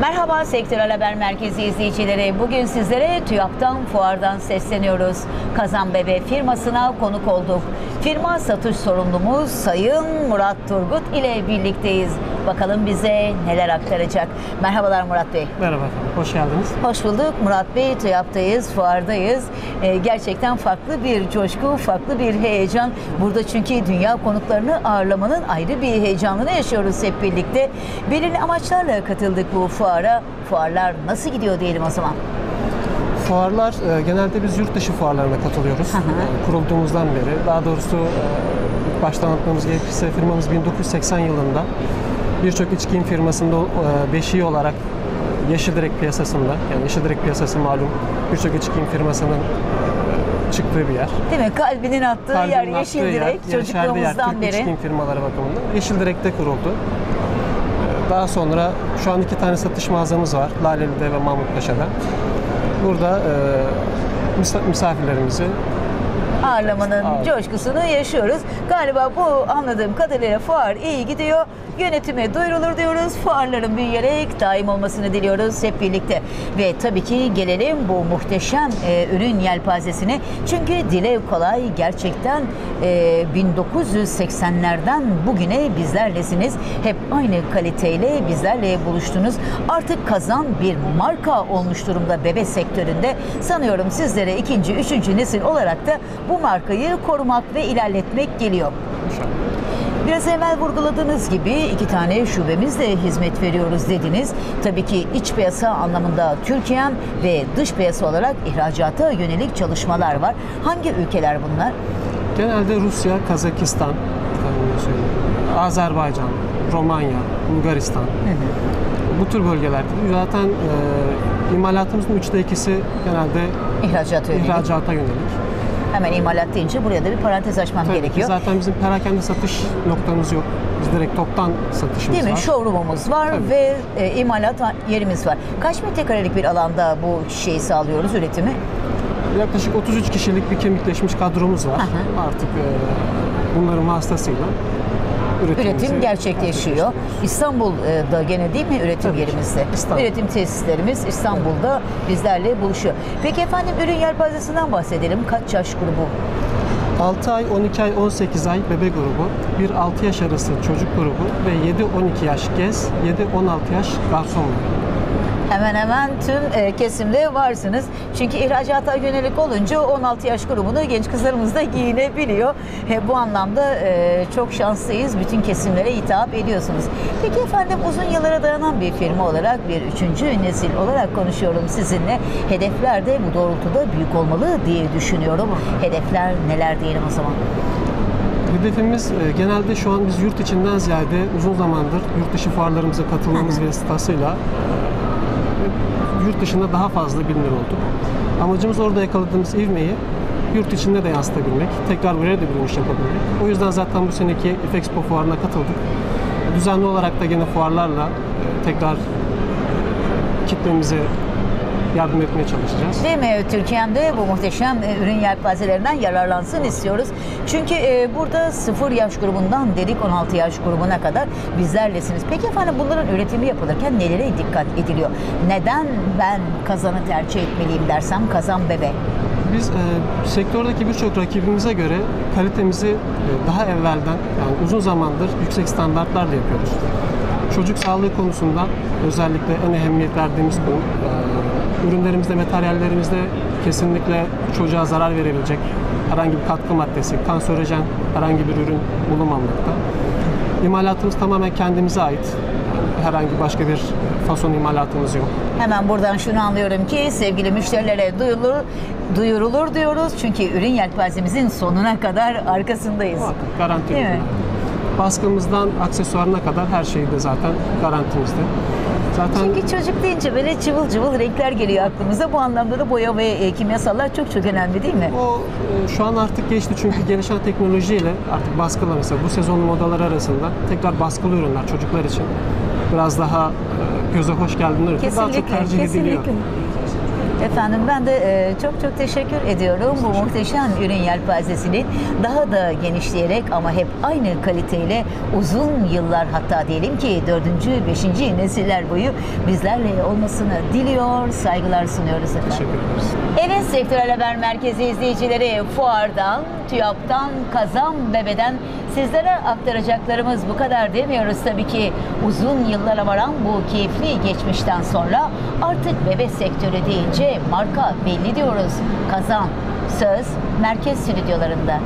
Merhaba Sektörel Haber Merkezi izleyicileri. Bugün sizlere TÜYAP'tan fuardan sesleniyoruz. Kazan Bebe firmasına konuk olduk. Firma satış sorumlumuz Sayın Murat Turgut ile birlikteyiz. Bakalım bize neler aktaracak. Merhabalar Murat Bey. Merhaba efendim, hoş geldiniz. Hoş bulduk Murat Bey. TÜYAP'tayız, fuardayız. Ee, gerçekten farklı bir coşku, farklı bir heyecan. Burada çünkü dünya konuklarını ağırlamanın ayrı bir heyecanını yaşıyoruz hep birlikte. Belirli amaçlarla katıldık bu fuara. Fuarlar nasıl gidiyor diyelim o zaman? Fuarlar, e, genelde biz yurt dışı fuarlarına katılıyoruz. hı. E, Kurulduğumuzdan beri. Daha doğrusu e, baştan anlatmamız gerekirse firmamız 1980 yılında birçok içki firmasında e, beşiği olarak Yeşildirek piyasasında, yani Yeşildirek piyasası malum birçok içki firmasının e, çıktığı bir yer. Değil mi? Kalbinin attığı yer Kalbinin attığı Yeşil yer, Direk. yer Çocukluğumuzdan Türk beri. içki firmaları bakımından. Yeşildirek'te kuruldu. E, Daha sonra şu an iki tane satış mağazamız var. Laleli'de ve Mahmutpaşa'da. Burada e, misa- misafirlerimizi ağırlamanın Ağır. coşkusunu yaşıyoruz. Galiba bu anladığım kadarıyla fuar iyi gidiyor. Yönetime duyurulur diyoruz. Fuarların büyüyerek daim olmasını diliyoruz hep birlikte. Ve tabii ki gelelim bu muhteşem e, ürün yelpazesine. Çünkü dile kolay gerçekten e, 1980'lerden bugüne bizlerlesiniz. Hep aynı kaliteyle bizlerle buluştunuz. Artık kazan bir marka olmuş durumda bebe sektöründe. Sanıyorum sizlere ikinci, üçüncü nesil olarak da bu markayı korumak ve ilerletmek geliyor. Biraz evvel vurguladığınız gibi iki tane şubemizle hizmet veriyoruz dediniz. Tabii ki iç piyasa anlamında Türkiye'm ve dış piyasa olarak ihracata yönelik çalışmalar var. Hangi ülkeler bunlar? genelde Rusya, Kazakistan, Azerbaycan, Romanya, Bulgaristan bu tür bölgelerde. Zaten e, imalatımızın üçte ikisi genelde İhracata yönelik. ihracata yönelik. Hemen imalat deyince buraya da bir parantez açmam Tabii, gerekiyor. Zaten bizim perakende satış noktamız yok. Biz direkt toptan satışımız Değil mi? var. Showroom'umuz var Tabii. ve e, imalat yerimiz var. Kaç metrekarelik bir alanda bu şeyi sağlıyoruz, üretimi? Yaklaşık 33 kişilik bir kemikleşmiş kadromuz var. hı. Artık e, bunların vasıtasıyla üretimimizi Üretim gerçekleşiyor. İstanbul'da gene değil mi üretim Tabii ki. yerimizde? İstanbul. Üretim tesislerimiz İstanbul'da bizlerle buluşuyor. Peki efendim ürün yelpazesinden bahsedelim. Kaç yaş grubu? 6 ay, 12 ay, 18 ay bebe grubu, bir 6 yaş arası çocuk grubu ve 7-12 yaş gez, 7-16 yaş garson grubu. Hemen hemen tüm e, kesimde varsınız. Çünkü ihracata yönelik olunca 16 yaş grubunu genç kızlarımız da giyinebiliyor. E, bu anlamda e, çok şanslıyız. Bütün kesimlere hitap ediyorsunuz. Peki efendim uzun yıllara dayanan bir firma olarak bir üçüncü nesil olarak konuşuyorum sizinle. Hedefler de bu doğrultuda büyük olmalı diye düşünüyorum. Hedefler neler diyelim o zaman? Hedefimiz e, genelde şu an biz yurt içinden ziyade uzun zamandır yurt dışı fuarlarımıza katılmamız vasıtasıyla e, yurt dışında daha fazla bilinir olduk. Amacımız orada yakaladığımız ivmeyi yurt içinde de yansıtabilmek, tekrar buraya da bir yapabilmek. O yüzden zaten bu seneki Efexpo fuarına katıldık. Düzenli olarak da gene fuarlarla e, tekrar kitlemize yardım etmeye çalışacağız. Değil mi? Türkiye'mde bu muhteşem e, ürün yelpazelerinden yararlansın istiyoruz. Çünkü e, burada 0 yaş grubundan dedik 16 yaş grubuna kadar bizlerlesiniz. Peki efendim bunların üretimi yapılırken nelere dikkat ediliyor? Neden ben kazanı tercih etmeliyim dersem kazan bebe? Biz e, sektördeki birçok rakibimize göre kalitemizi e, daha evvelden yani uzun zamandır yüksek standartlarla yapıyoruz. Çocuk sağlığı konusunda özellikle en ehemmiyet verdiğimiz konu e, ürünlerimizde, materyallerimizde kesinlikle çocuğa zarar verebilecek herhangi bir katkı maddesi, kanserojen herhangi bir ürün bulunmamakta. İmalatımız tamamen kendimize ait. Herhangi başka bir fason imalatımız yok. Hemen buradan şunu anlıyorum ki sevgili müşterilere duyulur, duyurulur diyoruz. Çünkü ürün yelpazemizin sonuna kadar arkasındayız. Garanti Değil mi? Baskımızdan aksesuarına kadar her şeyi de zaten garantimizde. Zaten Çünkü çocuk deyince böyle cıvıl cıvıl renkler geliyor aklımıza. Bu anlamda da boya ve e, kimyasallar çok çok önemli değil mi? o e, şu an artık geçti çünkü gelişen teknolojiyle artık baskılı mesela bu sezonun modalar arasında tekrar baskılı ürünler çocuklar için biraz daha e, göze hoş geldikleri için daha çok Kesinlikle, tercih ediliyor. Efendim ben de e, çok çok teşekkür ediyorum bu muhteşem ürün yelpazesini daha da genişleyerek ama hep aynı kaliteyle uzun yıllar hatta diyelim ki dördüncü, beşinci nesiller boyu bizlerle olmasını diliyor, saygılar sunuyoruz efendim. Teşekkür ederiz. Evet Sektörel Haber Merkezi izleyicileri fuardan, TÜYAP'tan, Kazan Bebe'den sizlere aktaracaklarımız bu kadar demiyoruz tabii ki. Uzun yıllara varan bu keyifli geçmişten sonra artık bebe sektörü deyince marka belli diyoruz. Kazan, Söz, Merkez Stüdyolarında.